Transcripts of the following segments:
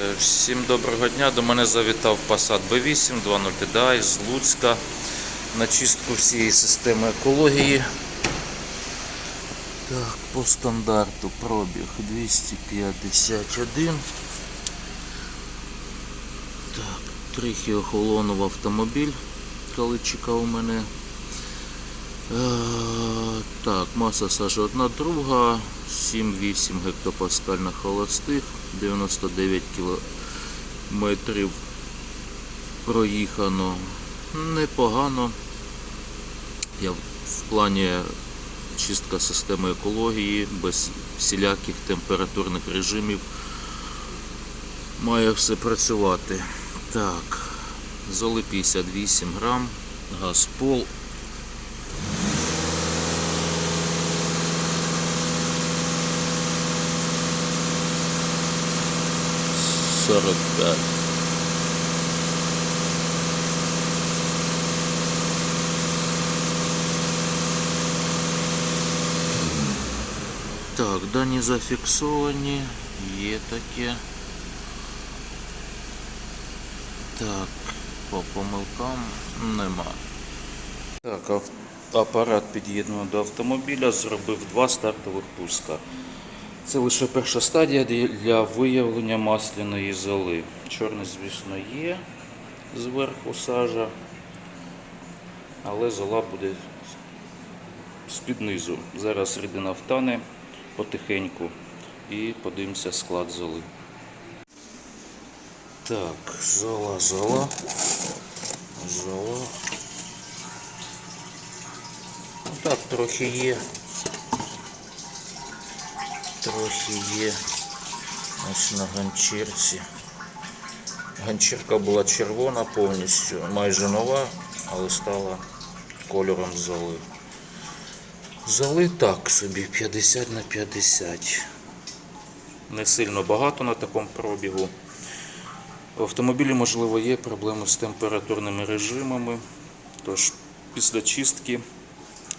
Е, Всім доброго дня. До мене завітав Passat B8 2.0 TDI з Луцька на чистку всієї системи екології. Так, по стандарту пробіг 251. Так, трохи охолонув автомобіль, коли чекав мене. Е, Так, маса сажі одна друга, 7-8 гектопаскаль на холостих, 99 кілометрів проїхано. Непогано. Я в плані чистка системи екології, без всіляких температурних режимів. Має все працювати. Так, золи 58 грам, газпол сорок пять. Так, дані зафіксовані, є таке. Так, по помилкам нема. Так, ав- апарат під'єднаний до автомобіля, зробив два стартових пуска. Це лише перша стадія для- виявлення масляної золи. Чорний, звісно, є зверху сажа, але зола буде з-під низу. Зараз рідина втане потихеньку і подивимося склад золи. Так, зола, зола. Зола. Ну, Так, трохи є. Трохи є ось на ганчірці. Ганчірка була червона повністю, майже нова, але стала кольором золи. Золи так собі 50 на 50. Не сильно багато на такому пробігу. В автомобілі, можливо, є проблеми з температурними режимами. Тож після чистки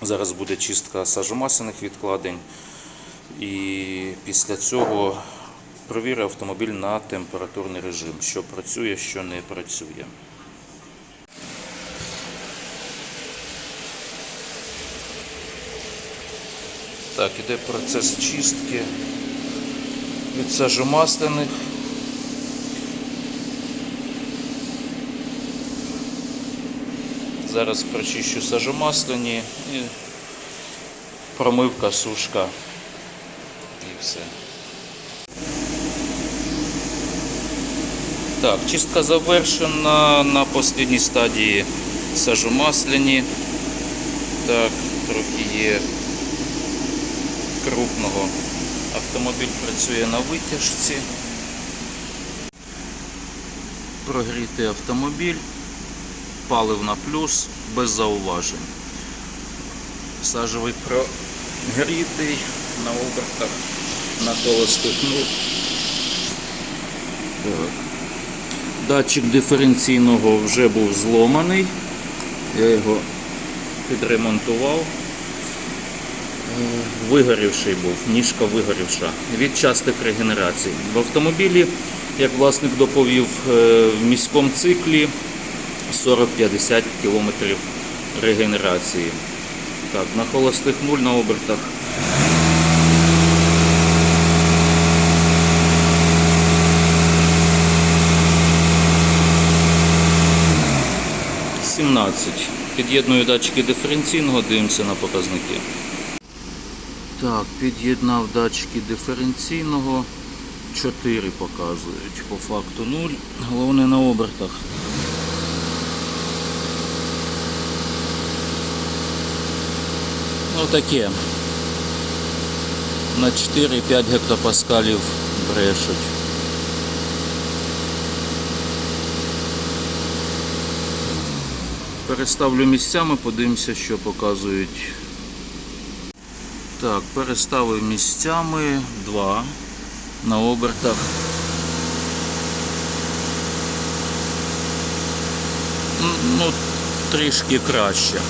зараз буде чистка сажомасляних відкладень. І після цього провірю автомобіль на температурний режим, що працює, що не працює. Так, іде процес чистки від сажомасляних. Зараз прочищу сажомасляні і промивка, сушка все. Так, чистка завершена на останній стадії сажомасляні. Так, трохи є крупного. Автомобіль працює на витяжці. Прогрітий автомобіль, палив на плюс, без зауважень. Сажевий прогрітий на обертах на холостих. Ну, так. Датчик диференційного вже був зломаний. Я його підремонтував. Е, Вигорівший був, ніжка вигорівша від частих регенерацій. В автомобілі, як власник доповів, е, в міському циклі 40-50 км регенерації. Так, на холостих нуль на обертах. Сімнадцять. Під'єдную датчики диференційного, дивимося на показники. Так, під'єднав датчики диференційного. 4 показують. По факту 0. Головне на обертах. Ну таке. На 4-5 гектопаскалів брешуть. Переставлю місцями, подивимося, що показують. Так, переставив місцями 2 на обертах. Ну, трішки краще.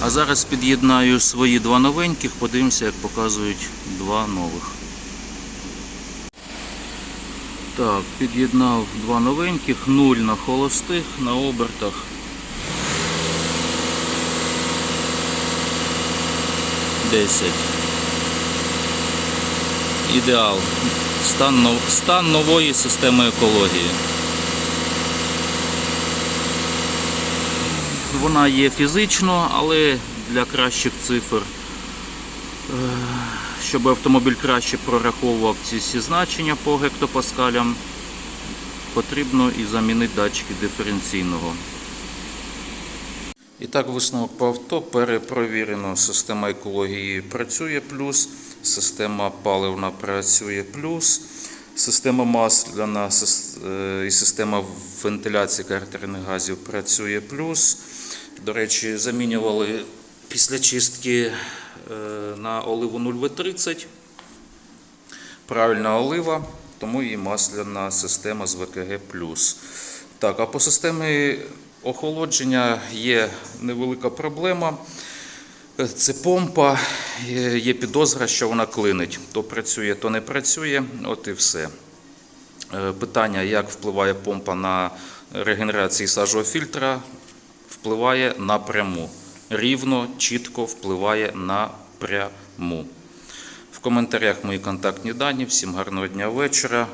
А зараз під'єднаю свої два новеньких, подивимося, як показують два нових. Так, під'єднав два новеньких, 0 на холостих, на обертах. Десять. Ідеал. Стан, стан нової системи екології. Вона є фізично, але для кращих цифр, е, щоб автомобіль краще прораховував ці всі значення по гектопаскалям, потрібно і замінити датчики диференційного. І так, висновок по авто перепровірено. Система екології працює плюс, система паливна працює плюс, система масляна е, і система вентиляції картерних газів працює плюс. До речі, замінювали після чистки е, на оливу 0В30. Правильна олива, тому і масляна система з ВКГ. Так, а по системі охолодження є невелика проблема. Це помпа, є підозра, що вона клинить. То працює, то не працює, от і все. Е, Питання, як впливає помпа на регенерацію сажового фільтра, впливає напряму. Рівно, чітко впливає напряму. В коментарях мої контактні дані. Всім гарного дня вечора.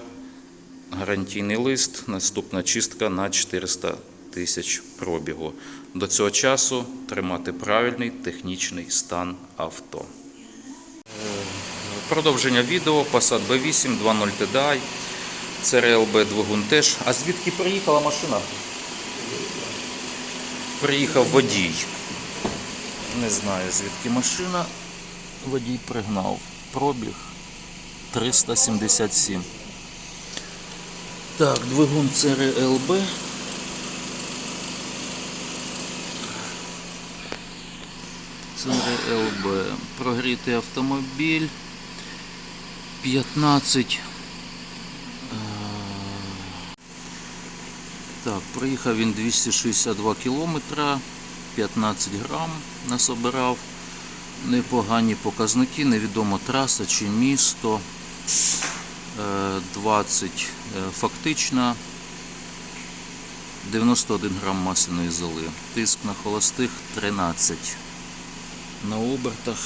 Гарантійний лист. Наступна чистка на 400 тисяч пробігу. До цього часу тримати правильний технічний стан авто. Продовження відео Passat B8 2.0 TDI. CRLB двигун теж. А звідки приїхала машина? Приїхав водій. Не знаю звідки машина. Водій пригнав. Пробіг 377. Так, двигун CRLB. CRLB. Прогрітий автомобіль. 15. Е, Так, проїхав він 262 кілометра, 15 грам насобирав. Непогані показники, невідомо траса чи місто. Е, 20 фактично фактична, 91 грам масляної золи. Тиск на холостих 13. На обертах.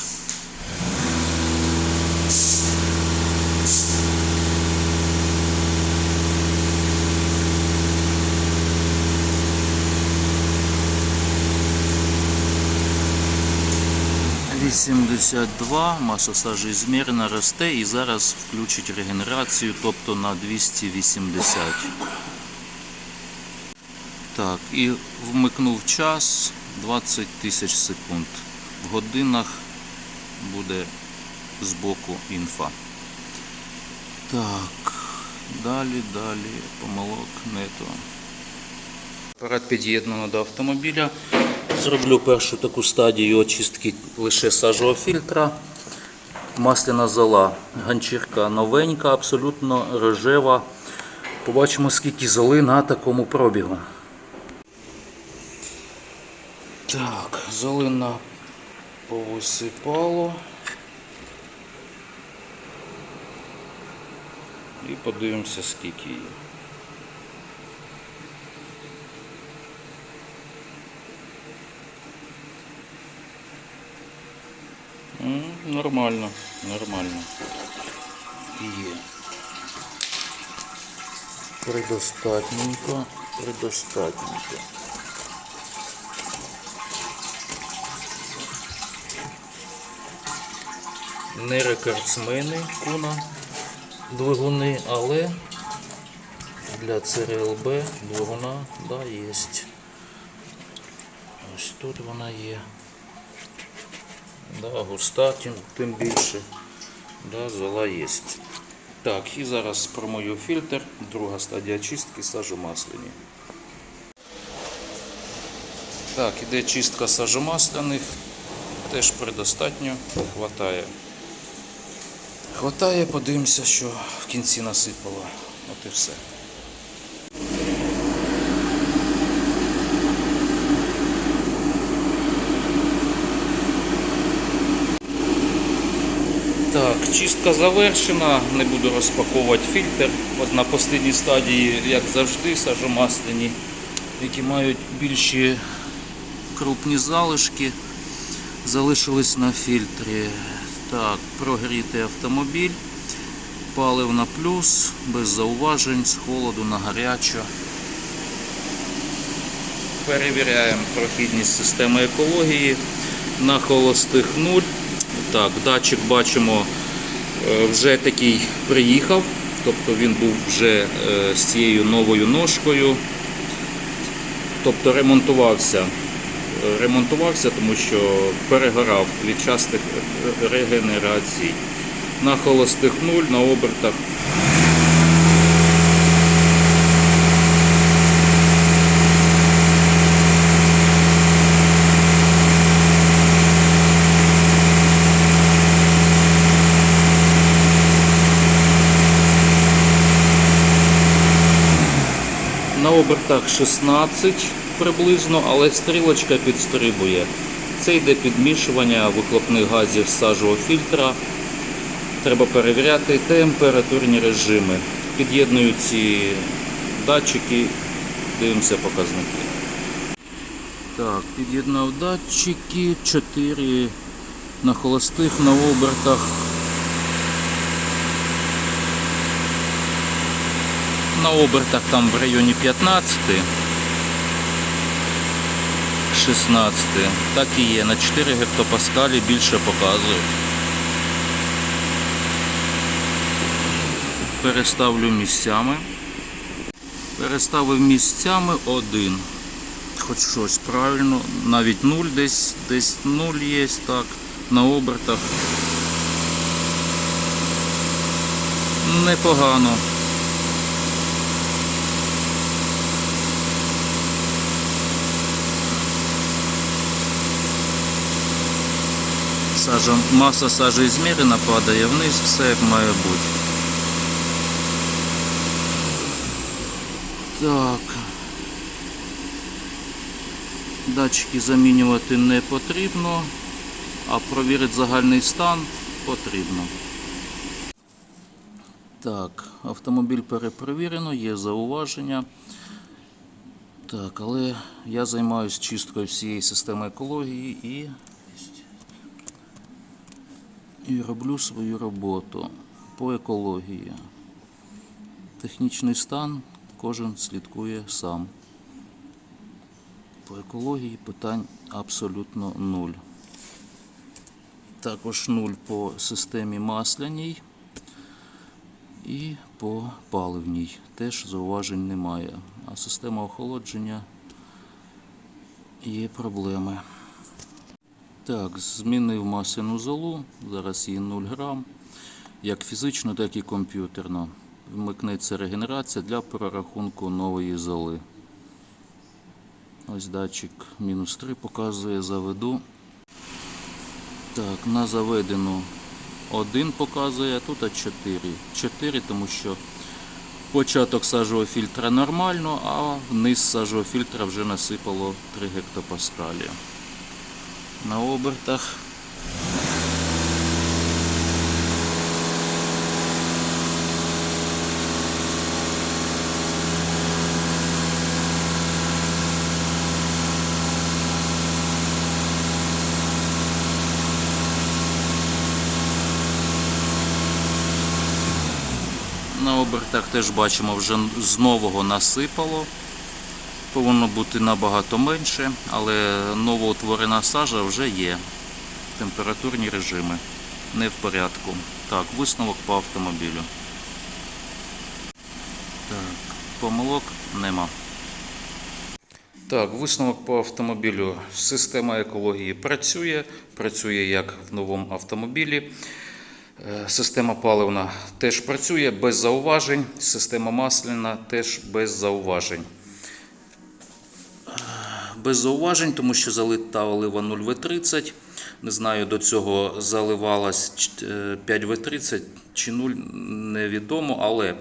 Вісімдесят два, маса сажі змірена росте і зараз включить регенерацію, тобто на 280. Так, і вмикнув час 20 тисяч секунд. В годинах буде збоку інфа. Так, далі, далі, помилок нету. Апарат під'єднано до автомобіля. Зроблю першу таку стадію очистки лише сажового фільтра. Масляна зола. Ганчірка новенька, абсолютно рожева. Побачимо, скільки золи на такому пробігу. Так, золина повисипало. І подивимося, скільки її. М, Нормально, нормально. Є. Предостатненько, предостатненько. Не рекордсмени куна двигуни, але для ЦРЛБ двигуна да, є. Ось тут вона є. Да, густа, тим, тим більше. Да, зола є. Так, і зараз промою фільтр, друга стадія чистки сажомасляні. Так, іде чистка сажомасляних. Теж предостатньо, хватає. Хватає, подивимося, що в кінці насипало. От і все. Так, чистка завершена, не буду розпаковувати фільтр. От на останній стадії, як завжди, сажомасляні, які мають більші крупні залишки, залишились на фільтрі. Так, прогрітий автомобіль, палив на плюс, без зауважень, з холоду на гарячо. Перевіряємо прохідність системи екології на холостих 0. Так, датчик бачимо е, вже такий приїхав, тобто він був вже е, з цією новою ножкою. Тобто ремонтувався. Е, Ремонтувався, тому що перегорав від е, регенерацій. На холостих нуль, на обертах обертах 16 приблизно, але стрілочка підстрибує. Це йде підмішування вихлопних газів з сажового фільтра. Треба перевіряти температурні режими. Під'єдную ці датчики, дивимося показники. Так, під'єднав датчики 4 на холостих, на обертах. На обертах там в районі 15, 16. Так і є. На 4 гектопаскалі більше показують. Переставлю місцями. Переставив місцями один. Хоч щось правильно. Навіть 0 десь, десь 0 є, так, на обертах. Непогано. Сажа, маса сажі змірена, падає вниз, все як має бути. Так. Датчики замінювати не потрібно, а провірити загальний стан потрібно. Так, автомобіль перепровірено, є зауваження. Так, але я займаюся чисткою всієї системи екології і і роблю свою роботу по екології. Технічний стан кожен слідкує сам. По екології питань абсолютно нуль. Також нуль по системі масляній і по паливній. Теж зауважень немає. А система охолодження є проблеми. Так, змінив масляну золу, зараз її 0 грам, як фізично, так і комп'ютерно. Вмикнеться регенерація для прорахунку нової золи. Ось датчик мінус 3 показує, заведу. Так, на заведену 1 показує, а тут 4. 4, тому що початок сажового фільтра нормально, а вниз сажового фільтра вже насипало 3 гектопаскалі на обертах. На обертах теж бачимо, вже з нового насипало повинно бути набагато менше, але новоутворена сажа вже є. Температурні режими не в порядку. Так, висновок по автомобілю. Так, помилок нема. Так, висновок по автомобілю. Система екології працює, працює як в новому автомобілі. Е, Система паливна теж працює без зауважень. Система масляна теж без зауважень без зауважень, тому що залита олива 0В30. Не знаю, до цього заливалась 5В30 чи 0, невідомо, але е,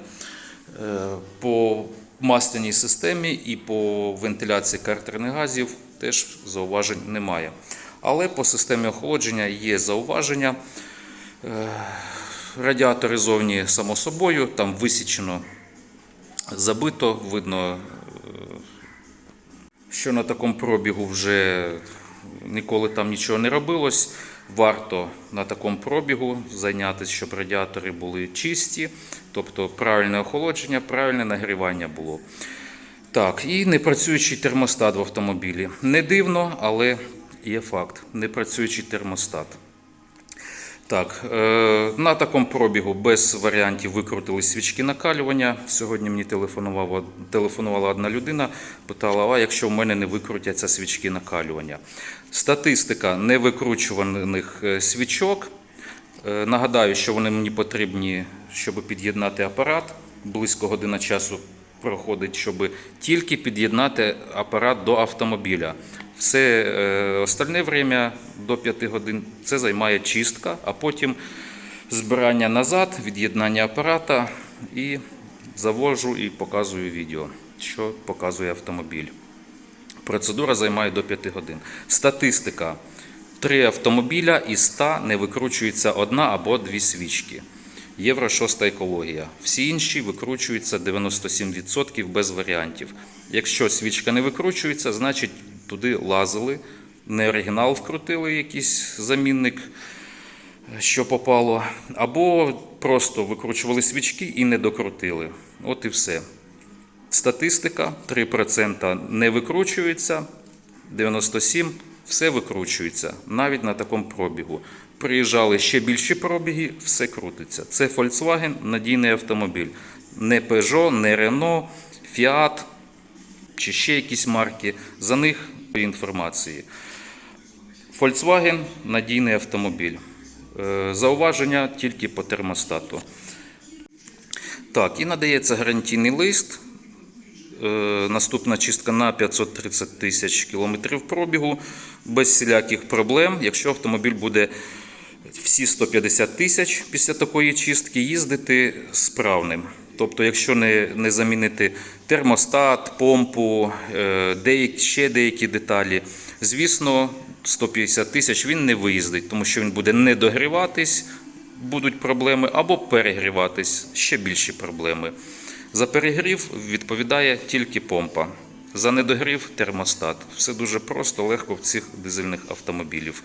по масляній системі і по вентиляції картерних газів теж зауважень немає. Але по системі охолодження є зауваження. Е, Радіатори зовні само собою, там висічено, забито, видно, що на такому пробігу вже ніколи там нічого не робилось. Варто на такому пробігу зайнятися, щоб радіатори були чисті, тобто правильне охолодження, правильне нагрівання було. Так, і непрацюючий термостат в автомобілі. Не дивно, але є факт. Непрацюючий термостат. Так, е, на такому пробігу без варіантів викрутили свічки накалювання. Сьогодні мені телефонувала, телефонувала одна людина, питала, а якщо в мене не викрутяться свічки накалювання. Статистика невикручуваних е, свічок. Е, Нагадаю, що вони мені потрібні, щоб під'єднати апарат. Близько година часу проходить, щоб тільки під'єднати апарат до автомобіля. Все е, остальне время до 5 годин це займає чистка, а потім збирання назад, від'єднання апарата і завожу і показую відео, що показує автомобіль. Процедура займає до 5 годин. Статистика. Три автомобіля із 100 не викручується одна або дві свічки. Євро 6 екологія. Всі інші викручуються 97% без варіантів. Якщо свічка не викручується, значить туди лазили, не оригінал вкрутили, якийсь замінник, що попало, або просто викручували свічки і не докрутили. От і все. Статистика 3% не викручується, 97% все викручується, навіть на такому пробігу. Приїжджали ще більші пробіги, все крутиться. Це Volkswagen надійний автомобіль. Не Peugeot, не Renault, Fiat чи ще якісь марки. За них інформації. Volkswagen надійний автомобіль. Е, Зауваження тільки по термостату. Так, і надається гарантійний лист. Е, Наступна чистка на 530 тисяч кілометрів пробігу без всіляких проблем, якщо автомобіль буде всі 150 тисяч після такої чистки їздити справним. Тобто, якщо не, не замінити термостат, помпу, е, деякі, ще деякі деталі, звісно, 150 тисяч він не виїздить, тому що він буде не догріватись, будуть проблеми, або перегріватись, ще більші проблеми. За перегрів відповідає тільки помпа. За недогрів термостат. Все дуже просто, легко в цих дизельних автомобілів.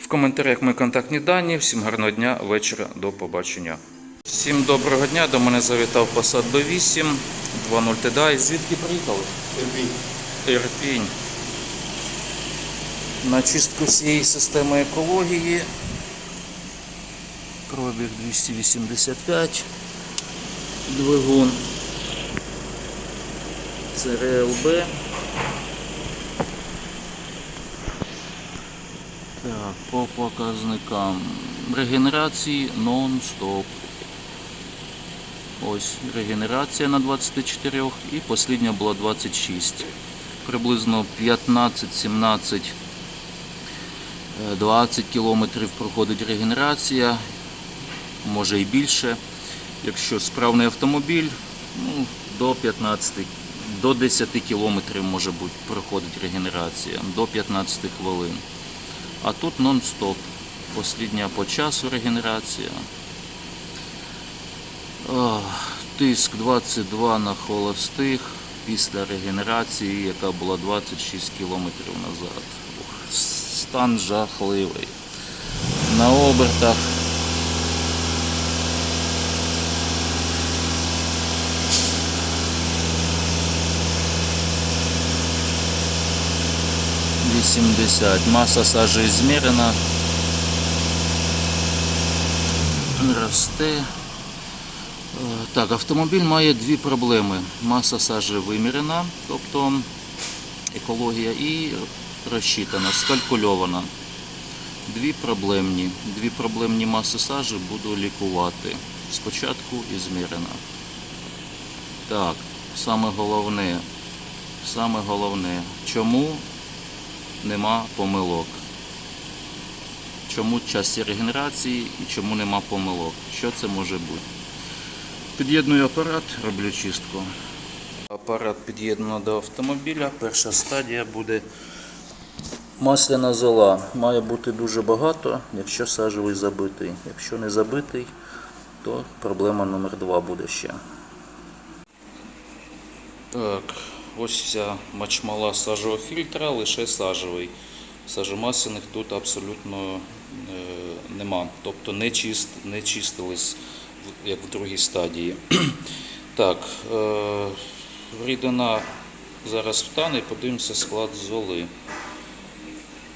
В коментарях мої контактні дані. Всім гарного дня, вечора, до побачення. Всім доброго дня. До мене завітав Passat B8 2.0 TDI. Звідки приїхали? Ірпінь. На чистку всієї системи екології. Пробіг 285. Двигун. Це РЛБ. Так, по показникам регенерації нон-стоп. Ось регенерація на 24 і послідня була 26. Приблизно 15, 17, е, 20 кілометрів проходить регенерація, може і більше. Якщо справний автомобіль, ну, до 15, до 10 кілометрів може бути проходить регенерація, до 15 хвилин. А тут нон-стоп. Послідня по часу регенерація. Тиск 22 на холостих після регенерації, яка була 26 кілометрів назад. Стан жахливий. На обертах Вісімдесят. Маса сажі змірена. Росте. Е, Так, автомобіль має дві проблеми. Маса сажі вимірена, тобто екологія, і розчитана, скалькульована. Дві проблемні. Дві проблемні маси сажі буду лікувати. Спочатку ізмірена. Так, саме головне. Саме головне. Чому нема помилок? Чому часі регенерації і чому нема помилок? Що це може бути? Під'єдную апарат, роблю чистку. Апарат під'єднано до автомобіля. Перша стадія буде Масляна зола має бути дуже багато, якщо сажевий забитий. Якщо не забитий, то проблема номер два буде ще. Так, ось ця мачмала сажового фільтра, лише сажевий. Сажомасляних тут абсолютно е, нема. Тобто не, чист, не чистились, як в другій стадії. так, е, рідина зараз втане, подивимося склад золи.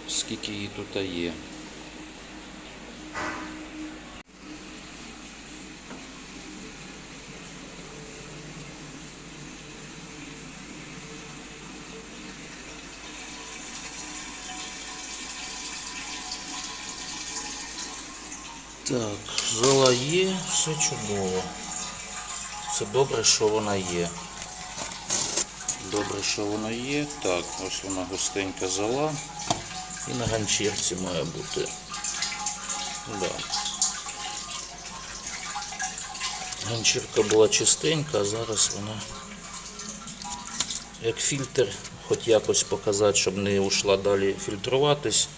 Скільки її тут є. Так, зола є, все чудово. Це добре, що вона є. Добре, що вона є. Так, ось вона густенька зола. І на ганчірці має бути. Да. Ганчірка була чистенька, а зараз вона як фільтр, хоч якось показати, щоб не ушла далі фільтруватись.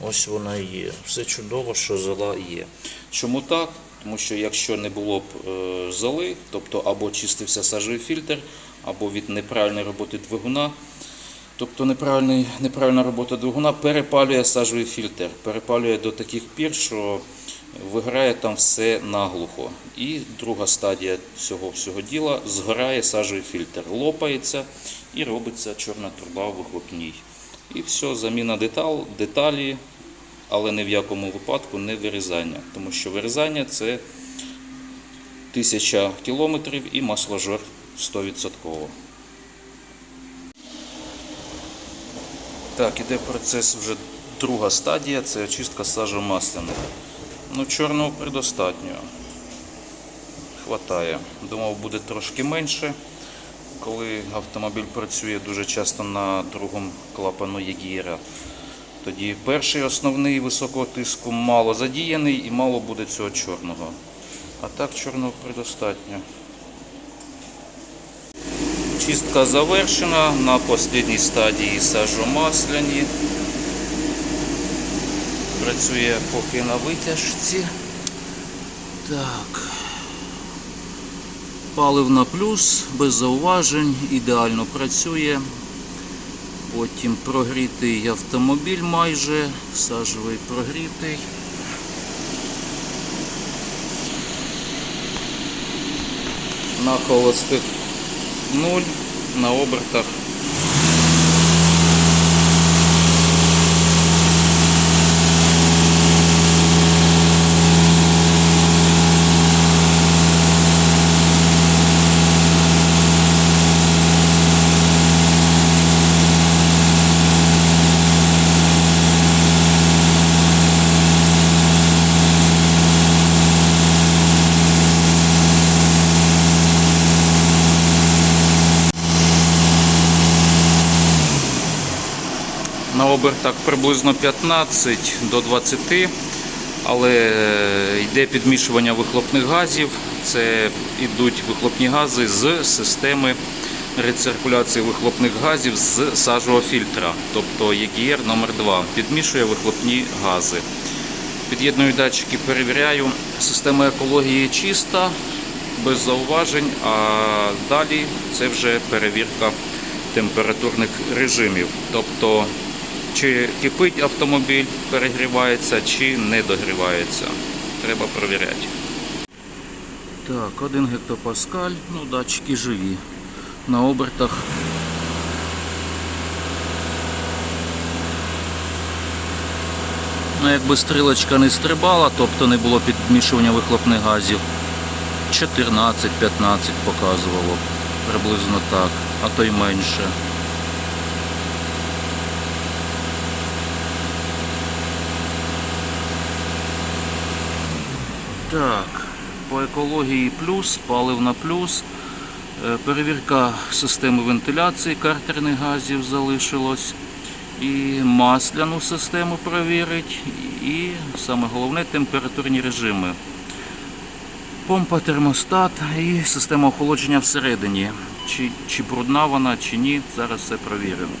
Ось вона і є. Все чудово, що зола є. Чому так? Тому що якщо не було б е, золи, тобто або чистився сажовий фільтр, або від неправильної роботи двигуна, тобто неправильна робота двигуна перепалює сажовий фільтр, перепалює до таких пір, що виграє там все наглухо. І друга стадія цього всього діла згорає сажовий фільтр, лопається і робиться чорна труба в вихлопній. І все, заміна деталь, деталі, але ні в якому випадку не вирізання, тому що вирізання це тисяча кілометрів і масложор 100%. Так, іде процес вже друга стадія, це очистка сажомасляних. Ну, чорного предостатньо. Хватає. Думав, буде трошки менше. Коли автомобіль працює дуже часто на другому клапану Єгіра, тоді перший основний високого тиску мало задіяний і мало буде цього чорного. А так чорного предостатньо. Чистка завершена на останній стадії сажомасляні. Працює поки на витяжці. Так. Паливна плюс, без зауважень, ідеально працює. Потім прогрітий автомобіль майже, сажовий прогрітий. На холостих 0, на обертах На обертах приблизно 15 до 20, але йде підмішування вихлопних газів. Це йдуть вихлопні гази з системи рециркуляції вихлопних газів з сажового фільтра, тобто ЄГР номер 2 підмішує вихлопні гази. Під'єдную датчики, перевіряю. Система екології чиста, без зауважень, а далі це вже перевірка температурних режимів. Тобто, чи кипить автомобіль, перегрівається, чи не догрівається. Треба перевіряти. Так, 1 гектопаскаль, ну датчики живі. На обертах Ну, якби стрілочка не стрибала, тобто не було підмішування вихлопних газів, 14-15 показувало, приблизно так, а то й менше. Так, по екології плюс, паливна плюс. Е, Перевірка системи вентиляції картерних газів залишилось. І масляну систему перевірить, і саме головне температурні режими. Помпа, термостат і система охолодження всередині. Чи, чи брудна вона, чи ні, зараз все перевіримо.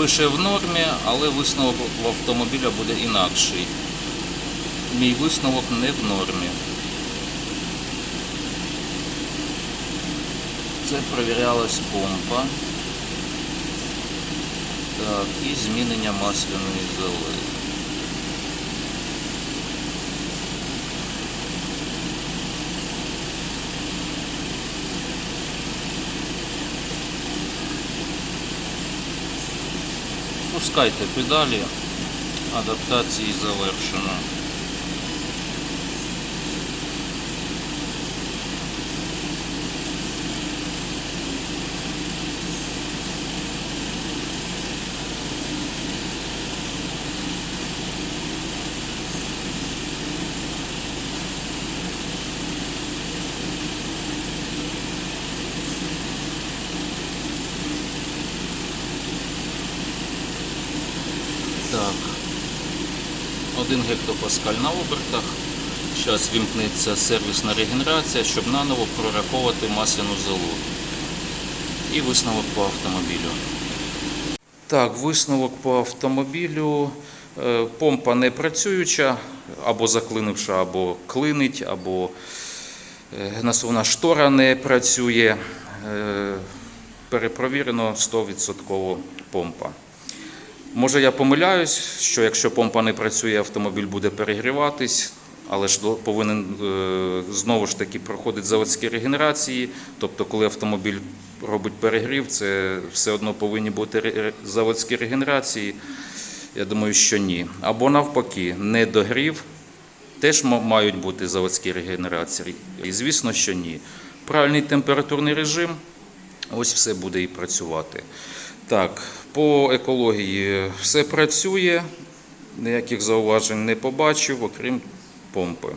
Пише в нормі, але висновок в автомобіля буде інакший. Мій висновок не в нормі. Це перевірялась помпа. Так, і змінення масляної золи. Пускайте педалі, адаптації завершено. Так. 1 гектопаскаль на обертах. Зараз вімкнеться сервісна регенерація, щоб наново прораховувати масляну залу. І висновок по автомобілю. Так, висновок по автомобілю. Е, Помпа не працююча, або заклинивша, або клинить, або е, насувна штора не працює. Е, Перепровірено 100% помпа. Може я помиляюсь, що якщо помпа не працює, автомобіль буде перегріватись, але ж повинен е, знову ж таки проходити заводські регенерації. Тобто, коли автомобіль робить перегрів, це все одно повинні бути заводські регенерації. Я думаю, що ні. Або навпаки, не догрів, теж мають бути заводські регенерації. І звісно, що ні. Правильний температурний режим, ось все буде і працювати. Так, по екології все працює, ніяких зауважень не побачив, окрім помпи.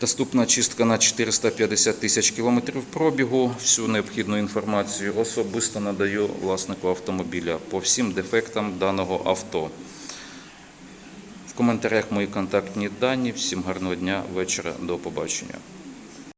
Доступна чистка на 450 тисяч кілометрів пробігу. Всю необхідну інформацію особисто надаю власнику автомобіля по всім дефектам даного авто. В коментарях мої контактні дані. Всім гарного дня, вечора, до побачення.